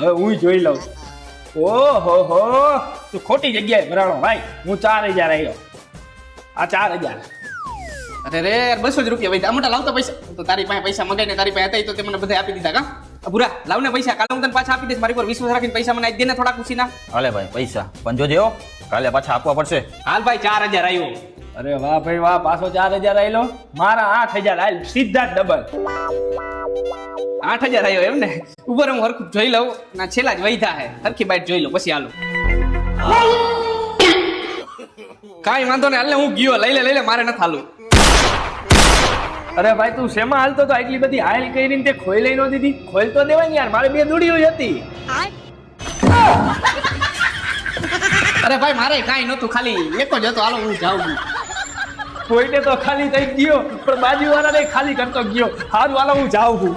હવે હું જોઈ લઉં ઓહો હો તું ખોટી જગ્યાએ ભરાણો ભાઈ. હું ચાર હજાર આવ્યો આ ચાર હજાર. અરે રે બસો જ રૂપિયા ભાઈ. મોટા લાવતા પૈસા. તો તારી પાસે પૈસા મગાઈને તારી પાસે હતા તો તે મને બધા આપી દીધા કા? ભૂરા લાવ પૈસા. કાલે હું તને પાછા આપી દઈશ. મારી પર વિશ્વાસ રાખીને પૈસા મને આપી દેને ને ખુશી ના હાલે ભાઈ પૈસા. પણ જોજે હો કાલે પાછા આપવા પડશે. હાલ ભાઈ ચાર હજાર આવ્યો અરે વાહ ભાઈ વાહ પાછો ચાર હજાર આવેલો મારા આઠ હજાર આવેલ સીધા જ ડબલ. આઠ હજાર આવ્યો એમ ને? ઉપર હું હરખું જોઈ લઉં. ના છેલ્લા જ વૈધા હે. હરખી બાઈટ જોઈ લઉં પછી હાલો. કાંઈ વાંધો ને હાલે હું ગયો. લઈ લે લઈ લે મારે ન હાલું અરે ભાઈ તું શેમાં હાલતો તો આટલી બધી હાલ કરીને તે ખોઈ લઈ નો દીધી? ખોઈ તો દેવાય ને યાર મારે બે દુડીઓ હતી. અરે ભાઈ મારે કઈ નહોતું ખાલી એક જ હતો. હાલો હું જાઉં. કોઈને તો ખાલી થઈ ગયો, પણ બાજુવાળાને ખાલી કરતો ગયો. હારું, હાલો, હું જાઉં છું.